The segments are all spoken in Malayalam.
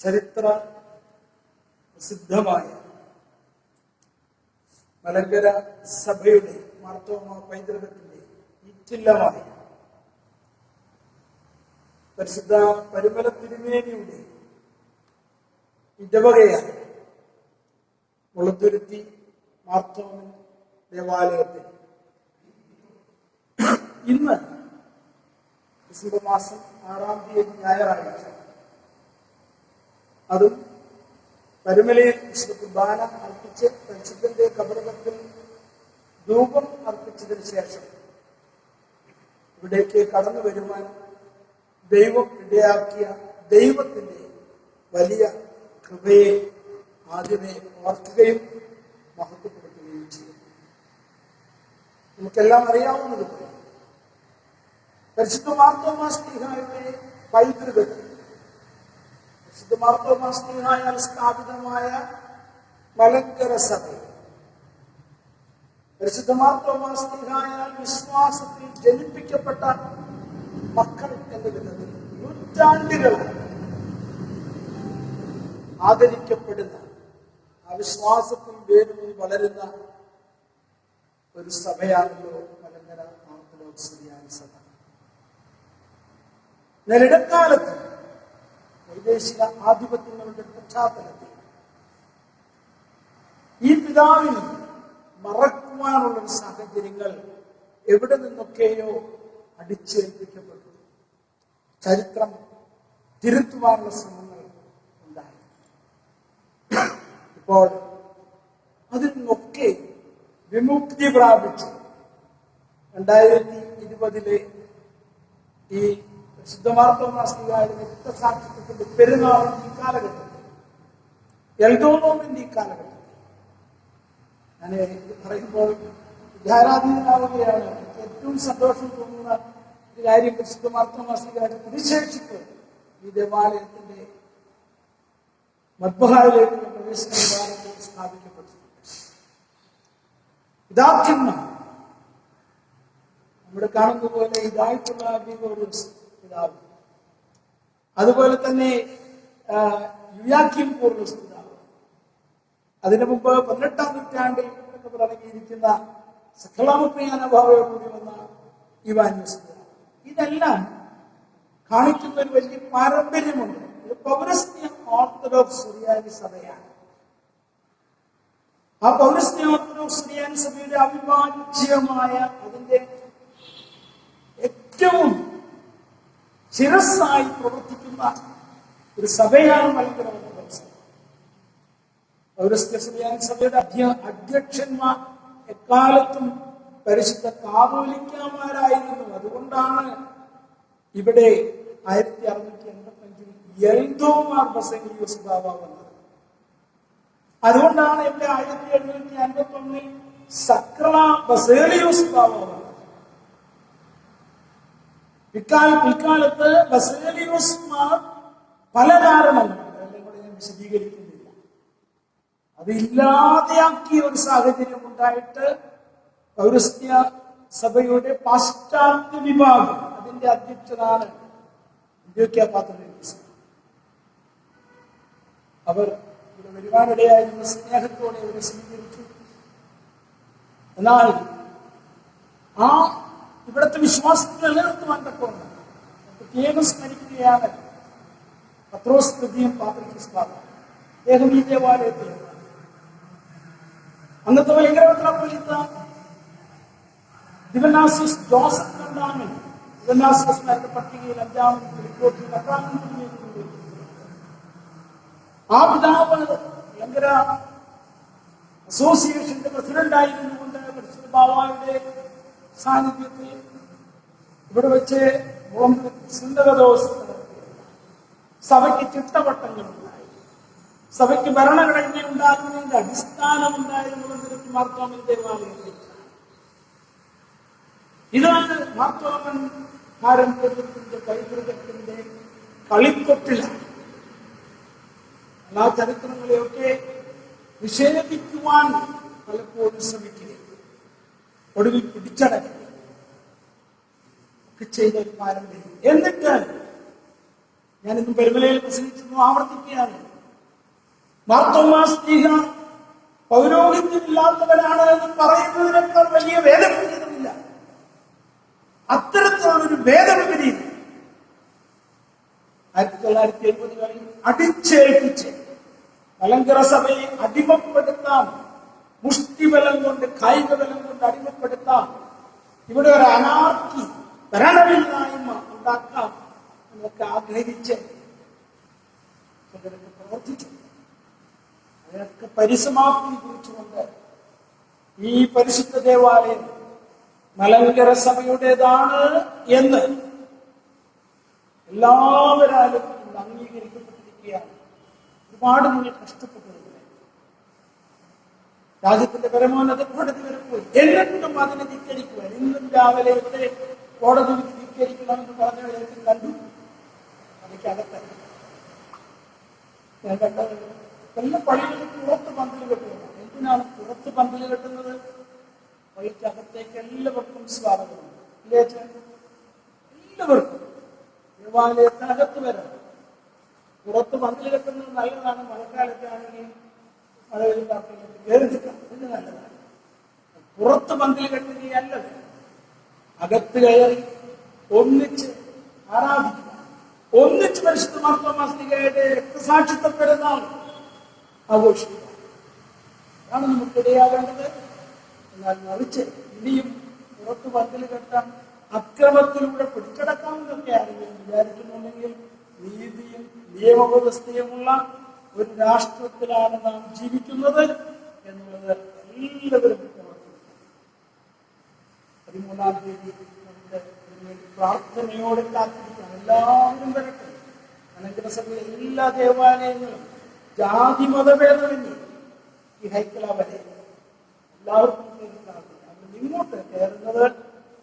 ചരിത്ര പ്രസിദ്ധമായ മലങ്കര സഭയുടെ മാർത്തോമ പൈതൃകത്തിന്റെ ഈറ്റില്ലമായ പരിശുദ്ധ പരിമല തിരുമേനിയുടെ ഇടവകയാണ് മുളത്തുരുത്തി മാർത്തോമൻ ദേവാലയത്തിൽ. ഇന്ന് ഡിസംബർ മാസം ആറാം തീയതി ഞായറാഴ്ച. അതും പരുമലയിൽ കുർബാന അർപ്പിച്ച് പരിശുദ്ധന്റെ കബറിടത്തിൽ ധൂപം അർപ്പിച്ചതിന് ശേഷം ഇവിടേക്ക് കടന്നു വരുവാൻ ദൈവം ഇടയാക്കിയ ദൈവത്തിന്റെ വലിയ കൃപയെ ആദ്യമേ ഓർക്കുകയും മഹത്വപ്പെടുത്തുകയും ചെയ്യും നമുക്കെല്ലാം അറിയാവുന്നതുപോലെ പരിശുദ്ധ മാർത്തോമാ സ്നേഹായുടെ പൈതൃകത്തിൽ പരിശുദ്ധ മാർത്തോമാ സ്ഥാപിതമായ മലങ്കര സഭ. പരിശുദ്ധ മാർത്തോമാ സ്നേഹായാൽ വിശ്വാസത്തിൽ ജനിപ്പിക്കപ്പെട്ട മക്കൾ എന്ന വിധത്തിൽ നൂറ്റാണ്ടുകൾ ആദരിക്കപ്പെടുന്ന ആ വിശ്വാസത്തിൽ വളരുന്ന ഒരു സഭയാണല്ലോ മലങ്കര ഓർത്തഡോക്സ് സഭ. എന്നാൽ വൈദേശിക ആധിപത്യങ്ങളുടെ പശ്ചാത്തലത്തിൽ ഈ പിതാവിന് മറക്കുവാനുള്ള സാഹചര്യങ്ങൾ എവിടെ നിന്നൊക്കെയോ അടിച്ചേൽപ്പിക്കപ്പെട്ടു. ചരിത്രം തിരുത്തുവാനുള്ള ശ്രമങ്ങൾ ഉണ്ടായി. ഇപ്പോൾ അതിൽ നിന്നൊക്കെ വിമുക്തി പ്രാപിച്ചു. രണ്ടായിരത്തി ഇരുപതിലെ ഈ ശുദ്ധമാർത്തോമാസ്തികാരുടെ രക്തസാക്ഷിത്വത്തിന്റെ പെരുന്നാളും ഈ കാലഘട്ടത്തിൽ. എൽദോണോമിന്റെ ഈ കാലഘട്ടത്തിൽ. ഞാൻ ഇത് പറയുമ്പോൾ വിദ്യാരാധീനാവുകയാണ് എനിക്ക് ഏറ്റവും സന്തോഷം തോന്നുന്ന ഒരു കാര്യം പരിശുദ്ധ മാർത്തോമാസ്തികാരുടെ തിരുശേഷിക്ക് ഈ ദേവാലയത്തിന്റെ മദ്ബഹായിലേക്കുള്ള പ്രവേശന ദ്വാരത്തിൽ സ്ഥാപിക്കപ്പെട്ടിട്ടുണ്ട്. ഇതാത്യന്മാർ നമ്മുടെ കാണുന്ന പോലെ ഇതായിട്ടുള്ള ഗ്രിഗോറിയസ് പിതാവ് അതുപോലെ തന്നെ യുയാക്കിം പോർലസ് പിതാവ് അതിനു മുമ്പ് പതിനെട്ടാം നൂറ്റാണ്ടിൽ ഒക്കെ തുടങ്ങിയിരിക്കുന്ന സഖലാമപ്രിയാനഭാവയോട് കൂടി വന്ന ഇവാന്യൂസ് പിതാവ് ഇതെല്ലാം കാണിക്കുന്ന ഒരു വലിയ പാരമ്പര്യമുണ്ട്. ഇത് പൗരസ്ത്യ ഓർത്തഡോക്സ് സുറിയാനി സഭയാണ്. ആ പൗരസ്ത്യ ഓർത്തഡോക്സ് സുറിയാനി സഭയുടെ അവിഭാജ്യമായ അതിന്റെ ഏറ്റവും ശിരസ്സായി പ്രവർത്തിക്കുന്ന ഒരു സഭയാണ് പൗരസ്ത്യ സുറിയാനി സഭയുടെ അധ്യ അധ്യക്ഷന്മാർ എക്കാലത്തും പരിശുദ്ധ കാതോലിക്കാമാരായിരുന്നു. അതുകൊണ്ടാണ് ഇവിടെ ആയിരത്തി അറുന്നൂറ്റി എൺപത്തി അഞ്ചിൽ എൽദോമാർ ബസേലിയോസ് ബാബ വന്നത്. അതുകൊണ്ടാണ് ഇവിടെ ആയിരത്തി എഴുന്നൂറ്റി അൻപത്തി ഒന്നിൽ സക്ര ബസേലിയോസ് ബാബ വന്നത്. പിൽക്കാല പിൽക്കാലത്ത് ബസേലിയോസ്മാർ പല കാരണങ്ങളുണ്ട് അതെല്ലാം കൂടെ ഞാൻ വിശദീകരിക്കുന്നില്ല. അത് ഇല്ലാതെയാക്കിയ ഒരു സാഹചര്യം ഉണ്ടായിട്ട് പൗരസ്ത്യ സഭയുടെ പാശ്ചാത്യ വിഭാഗം അതിന്റെ അധ്യക്ഷനാണ് അവർ ഇവിടെ വരുവാനിടയായിരുന്ന സ്നേഹത്തോടെ അവരെ സ്വീകരിച്ചു. എന്നാൽ ആ ഇവിടുത്തെ വിശ്വാസത്തെ നിലനിർത്തുവാൻ തക്കവണ്ണം പ്രത്യേകം സ്മരിക്കുകയാണ്. പത്രോസ് കൃതിയും പാത്രികസ് അദ്ദേഹം ഈ ദേവാലയത്തിൽ അന്നത്തെ ഭയങ്കരത്തിലൊത്ത ദിവനാസിസ് ജോസഫ് രണ്ടാമൻ ദിവനാസിസ്മാരുടെ പട്ടികയിൽ അഞ്ചാമൻ റിപ്പോർട്ടിൽ പത്താമൻ ആ പിതാവ് ഭയങ്കര അസോസിയേഷന്റെ പ്രസിഡന്റ് ആയിരുന്നുകൊണ്ട് പരിശുദ്ധ ബാവായുടെ സാന്നിധ്യത്തിൽ ഇവിടെ വെച്ച് ചിന്തകദോസ് സഭയ്ക്ക് ചിട്ടവട്ടങ്ങളുണ്ടായി. സഭയ്ക്ക് ഭരണഘടന ഉണ്ടാക്കുന്നതിന്റെ അടിസ്ഥാനം ഉണ്ടായിരുന്നത് മാർത്തോമൻ ദേവാലയത്തിൽ ഇതാണ് മാർത്തോമൻ പാരമ്പര്യത്തിന്റെ പൈതൃകത്തിന്റെ കളിക്കൊട്ടിലാണ് എല്ലാ ചരിത്രങ്ങളെയൊക്കെ നിഷേധിക്കുവാൻ പലപ്പോഴും ശ്രമിക്കുകയും ഒടുവിൽ പിടിച്ചടക്കി ഒക്കെ ചെയ്ത ഒരു പാരമ്പര്യം എന്നിട്ട് ഞാനിന്നും പെരുമലയിൽ പ്രസംഗിച്ചൊന്നും ആവർത്തിക്കുകയാണ്. മാർത്തോമാസ്തീഹ പൗരോഹിത്യമില്ലാത്തവരാണ് എന്ന് പറയുന്നതിനേക്കാൾ വലിയ വേദവിപരീതമില്ല അത്തരത്തിലുള്ളൊരു വേദവിപരീതം ആയിരത്തി തൊള്ളായിരത്തി എഴുപതുകളിൽ അടിച്ചേൽപ്പിച്ച് മലങ്കര സഭയെ അടിമപ്പെടുത്താം മുഷ്ടിബലം കൊണ്ട് കായിക ബലം കൊണ്ട് അടിമപ്പെടുത്താം. ഇവിടെ ഒരു അനാർക്കി ഭരണമില്ലായ്മ ഉണ്ടാക്കാം എന്നൊക്കെ ആഗ്രഹിച്ച് ചിലരൊക്കെ പ്രവർത്തിച്ചു. അതിനൊക്കെ പരിസമാപ്തി കുറിച്ചുകൊണ്ട് ഈ പരിശുദ്ധ ദേവാലയം മലങ്കര സഭയുടേതാണ് എന്ന് എല്ലാവരാലും ഇന്ന് അംഗീകരിക്കപ്പെട്ടിരിക്കുകയാണ്. ഒരുപാട് നിങ്ങൾ കഷ്ടപ്പെട്ടതില്ല രാജ്യത്തിന്റെ പരമോന്നത കോടതി വരെ പോയി. എന്നിട്ടും അതിനെ ധിക്കരിക്കുവാൻ ഇന്നും രാവിലെ ഇവിടെ കോടതി വിധി ധിക്കരിക്കണമെന്ന് പറഞ്ഞവരെയൊക്കെ കണ്ടു. ഞാൻ കണ്ടത് എല്ലാ പള്ളികളിൽ പുറത്ത് പന്തൽ കെട്ടുന്നത് എന്തിനാണ് പുറത്ത് പന്തൽ കെട്ടുന്നത്? പള്ളിക്കകത്തേക്ക് എല്ലാവർക്കും സ്വാഗതമുണ്ട് എല്ലാവർക്കും. ദേവാലയത്തിനകത്ത് വരാം. പുറത്ത് പന്തൽ കെട്ടുന്നത് നല്ലതാണ്. മഴക്കാലത്താണെങ്കിൽ നല്ലതാണ് പുറത്ത് പങ്കിൽ കെട്ടുകയല്ല അകത്ത് കയറി ഒന്നിച്ച് ആരാധിക്കുക ഒന്നിച്ച് പരിശുദ്ധ മാർത്തോമാസ്ലികയുടെ രക്തസാക്ഷിത്വ ആഘോഷിക്കുക അതാണ് നമുക്കിടയാകേണ്ടത് എന്നാൽ മറിച്ച് ഇനിയും പുറത്ത് പന്തിൽ കെട്ടാൻ അക്രമത്തിലൂടെ പിടിച്ചടക്കാമെന്നൊക്കെ ആരെങ്കിലും വിചാരിക്കുന്നുണ്ടെങ്കിൽ നീതിയും നിയമവ്യവസ്ഥയുമുള്ള ഒരു രാഷ്ട്രത്തിലാണ് നാം ജീവിക്കുന്നത് എന്നുള്ളത് എല്ലാവരും പതിമൂന്നാം തീയതി നമുക്ക് പ്രാർത്ഥനയോടെ കാത്തിരിക്കാം. എല്ലാവരും വരട്ടെ. അനന്തര സഭയിലെ എല്ലാ ദേവാലയങ്ങളും ജാതി മതഭേദമെന്ന് ഈ ഹൈക്കല വരെ എല്ലാവർക്കും അപ്പോൾ ഇങ്ങോട്ട് കയറുന്നത്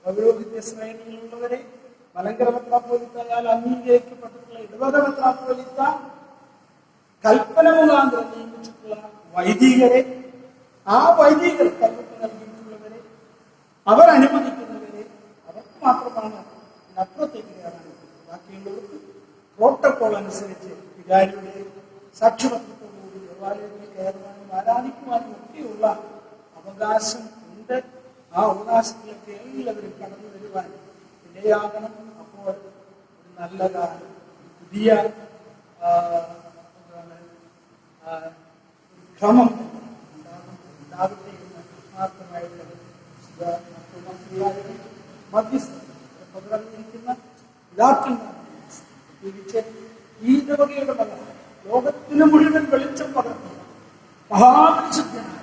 പൗരോഹിത്യ ശ്രേണിയിലുള്ളവരെ മലങ്കര മെത്രാപ്പോലിത്തയാൽ അംഗീകരിക്കപ്പെട്ടിട്ടുള്ള ഇടവക മെത്രാപ്പോലിത്ത കൽപ്പന മുഖാന്തരം വൈദികരെ ആ വൈദികർ കൽപ്പന നൽകിയിട്ടുള്ളവരെ അവർ അനുവദിക്കുന്നവരെ അവർക്ക് മാത്രമാണ് അപ്പുറത്തേക്ക് കയറാൻ ബാക്കിയുള്ളവർക്ക് പ്രോട്ടോകോൾ അനുസരിച്ച് വികാരിയുടെ സാക്ഷ്യപത്രത്തോടുകൂടി ദേവാലയത്തിൽ കയറുവാനും ആരാധിക്കുവാനും ഒക്കെയുള്ള അവകാശം ഉണ്ട്. ആ അവകാശത്തിലേക്ക് എല്ലാവരും കടന്നു വരുവാൻ ഇടയാകണം. അപ്പോൾ നല്ലതാണ് പുതിയ ഉണ്ടാകും ഉണ്ടാകട്ടെ എന്ന് ആത്മാർത്ഥമായിട്ട് മധ്യസ്ഥ പകർന്നിരിക്കുന്ന പിതാക്കന്മാർ. പ്രത്യേകിച്ച് ഈ ഇടവകയുടെ മകൻ ലോകത്തിന് മുഴുവൻ വെളിച്ചം പകർത്തിയ മഹാപരിശുദ്ധനായ